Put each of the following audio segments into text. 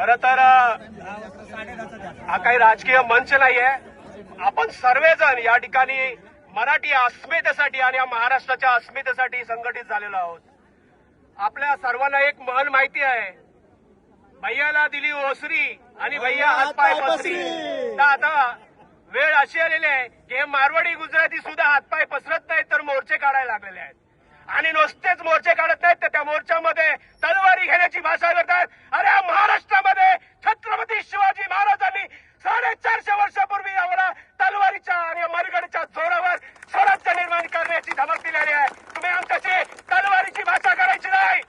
खर तर हा काही राजकीय मंच नाहीये. आपण सर्वजण या ठिकाणी मराठी अस्मितेसाठी आणि या महाराष्ट्राच्या अस्मितेसाठी संघटित झालेलो आहोत. आपल्या सर्वांना एक म्हण माहिती आहे. भैयाला दिली ओसरी आणि भैया हातपाय पसरी. तर आता वेळ अशी आलेली आहे की हे मारवाडी गुजराती सुद्धा हातपाय पसरत नाहीत तर मोर्चे काढायला लागलेले आहेत. आणि नुसतेच मोर्चे काढत नाहीत तर त्या मोर्चामध्ये तलवारी घेण्याची भाषा करतात. अरे या महाराष्ट्रामध्ये छत्रपती शिवाजी महाराजांनी साडेचारशे वर्षापूर्वी आम्हाला तलवारीच्या आणि मरगडच्या जोरावर स्वराज्य निर्माण करण्याची धमक दिलेली आहे तुम्ही आमच्याशी तलवारीची भाषा करायची नाही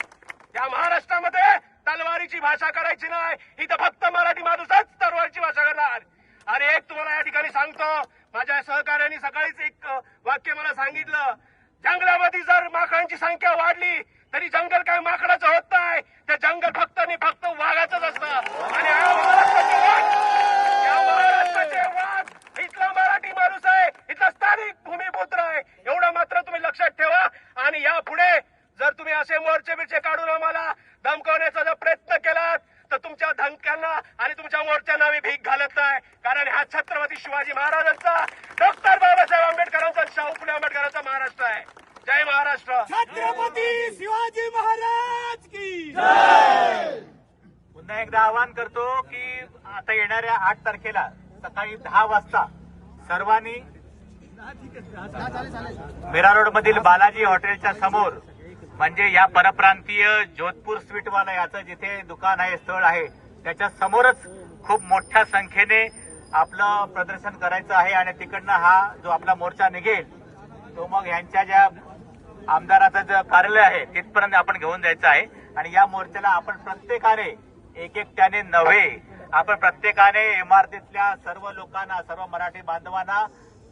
या महाराष्ट्रामध्ये तलवारीची भाषा करायची नाही. इथं फक्त मराठी माणूसच तलवारीची भाषा करणार. अरे एक तुम्हाला या ठिकाणी सांगतो. माझ्या सहकार्याने सकाळीच एक वाक्य मला सांगितलं. जंगलामध्ये जर माकडांची संख्या वाढली तरी जंगल काय माकडाचं होत नाही. ते जंगल फक्त आणि फक्त वाघाचंच असतं. आणि या महाराष्ट्राचे वाघ. या महाराष्ट्राचे वाघ. इथला मराठी माणूस आहे. इथला स्थानिक भूमिपुत्र आहे. एवढं मात्र तुम्ही लक्षात ठेवा. आणि यापुढे जर तुम्ही असे मोर्चे बिर्चे काढून आम्हाला धमकवण्याचा जर प्रयत्न केलात तर तुमच्या धमक्यांना आणि तुमच्या मोर्चांना आम्ही भीक घालत नाही. कारण हा छत्रपती शिवाजी महाराजांचा डॉक्टर बाबासाहेब आंबेडकरांचा शाहू फुले आंबेडकरांचा महाराष्ट्र आहे. जय महाराष्ट्र. छत्रपती शिवाजी महाराज की पुन्हा एकदा आवाहन करतो की आता येणाऱ्या आठ तारखेला सकाळी दहा वाजता सर्वांनी मीरा रोड मधील बालाजी हॉटेलच्या समोर म्हणजे या परप्रांतीय जोधपूर स्वीटवाला याचं जिथे दुकान आहे स्थळ आहे त्याच्या समोरच खूप मोठ्या संख्येने आपलं प्रदर्शन करायचं आहे आणि तिकडनं हा जो आपला मोर्चा निघेल तो मग यांच्या ज्या आमदाराचं जे कार्यालय आहे तिथपर्यंत आपण घेऊन जायचं आहे. आणि या मोर्चाला आपण प्रत्येकाने एक एकट्याने नव्हे आपण प्रत्येकाने इमारतीतल्या सर्व लोकांना सर्व मराठी बांधवांना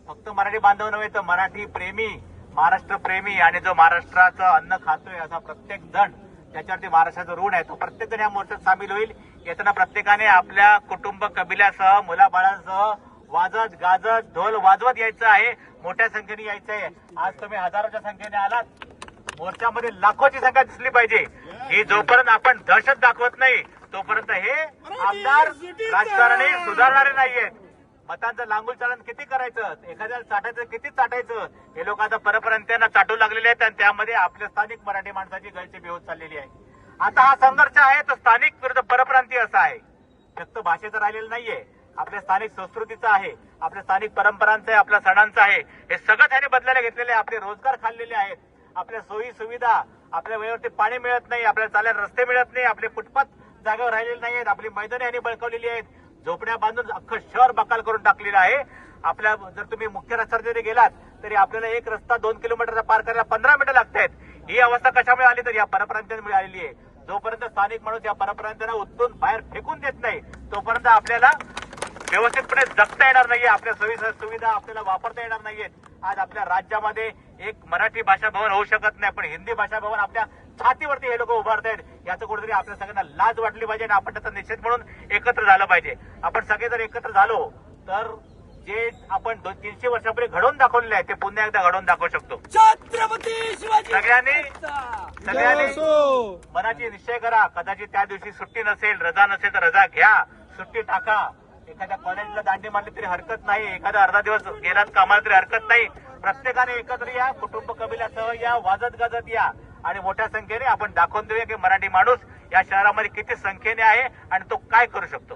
फक्त मराठी बांधव नव्हे तर मराठी प्रेमी महाराष्ट्र प्रेमी आणि जो महाराष्ट्राचं अन्न खातोय असा प्रत्येक जण ज्याच्यावरती महाराष्ट्राचं ऋण आहे तो प्रत्येक जण या मोर्चात सामील होईल. येताना प्रत्येकाने आपल्या कुटुंब कबिल्यासह मुलाबाळांसह वाजत गाजत ढोल वाजवत यायचं आहे. मोठ्या संख्येने यायचं आहे. आज तुम्ही हजारोच्या संख्येने आलात. मोर्चामध्ये लाखोची संख्या दिसली पाहिजे. ही जोपर्यंत आपण दहशत दाखवत नाही तोपर्यंत हे आमदार राजकारणी सुधारणारे नाहीयेत. मतांचं लांगूल चालन किती करायचं? एखाद्याला चाटायचं किती चाटायचं? हे लोक आता परप्रांत्यांना चाटू लागलेले आहेत आणि त्यामध्ये आपल्या स्थानिक मराठी माणसाची गळची होत चाललेली आहे. आता हा संघर्ष आहे तो स्थानिक विरुद्ध परप्रांतीय असा आहे. फक्त भाषेचं राहिलेलं नाहीये. आपल्या स्थानिक संस्कृतीचं आहे आपल्या स्थानिक परंपरांचं आहे आपल्या सणांचं आहे. हे सगळं त्याने बदलायला घेतलेले आहे. आपले रोजगार खाल्लेले आहेत. आपल्या सोयी सुविधा आपल्या वेळेवरती पाणी मिळत नाही आपल्याला चालायला रस्ते मिळत नाही आपले फुटपाथ जागेवर राहिलेले नाही आहेत आपली मैदाने यांनी बळकावलेली आहेत. झोपड्या बांधून अख्खं शहर बकाल करून टाकलेलं आहे. आपल्या जर तुम्ही मुख्य रस्त्यावर जरी गेलात तरी आपल्याला एक रस्ता दोन किलोमीटरचा पार करायला पंधरा मिनिटं लागत आहेत ही अवस्था कशामुळे आली तर या परप्रांतांमुळे आलेली आहे. जोपर्यंत स्थानिक माणूस या परप्रांतांना उचलून बाहेर फेकून देत नाही तोपर्यंत आपल्याला व्यवस्थितपणे जगता येणार नाहीये आपल्या सोयी सुविधा आपल्याला वापरता येणार नाहीयेत आज आपल्या राज्यामध्ये एक मराठी भाषा भवन होऊ शकत नाही पण हिंदी भाषा भवन आपल्या छातीवरती हे लोक उभारतायत. याचं कुठेतरी आपल्या सगळ्यांना लाज वाटली पाहिजे आणि आपण त्याचा निषेध म्हणून एकत्र झालं पाहिजे. आपण सगळे जर एकत्र झालो तर जे आपण दोन तीनशे वर्षापूर्वी घडवून दाखवलेले आहे ते पुन्हा एकदा घडवून दाखवू शकतो. छत्रपती शिवाजी सगळ्यांनी. सगळ्यांनी मनाची निश्चय करा. कदाचित त्या दिवशी सुट्टी नसेल रजा नसेल तर रजा घ्या. सुट्टी टाका. एखाद्या कॉलेजला दांडी मारली तरी हरकत नाही. एखादा अर्धा दिवस गेलात कामाला तरी हरकत नाही. प्रत्येकाने एकत्र या कुटुंब कबिल्यासह या वाजत गाजत या. आणि मोठ्या संख्येने आपण दाखवून देऊया की मराठी माणूस या शहरामध्ये किती संख्येने आहे आणि तो काय करू शकतो.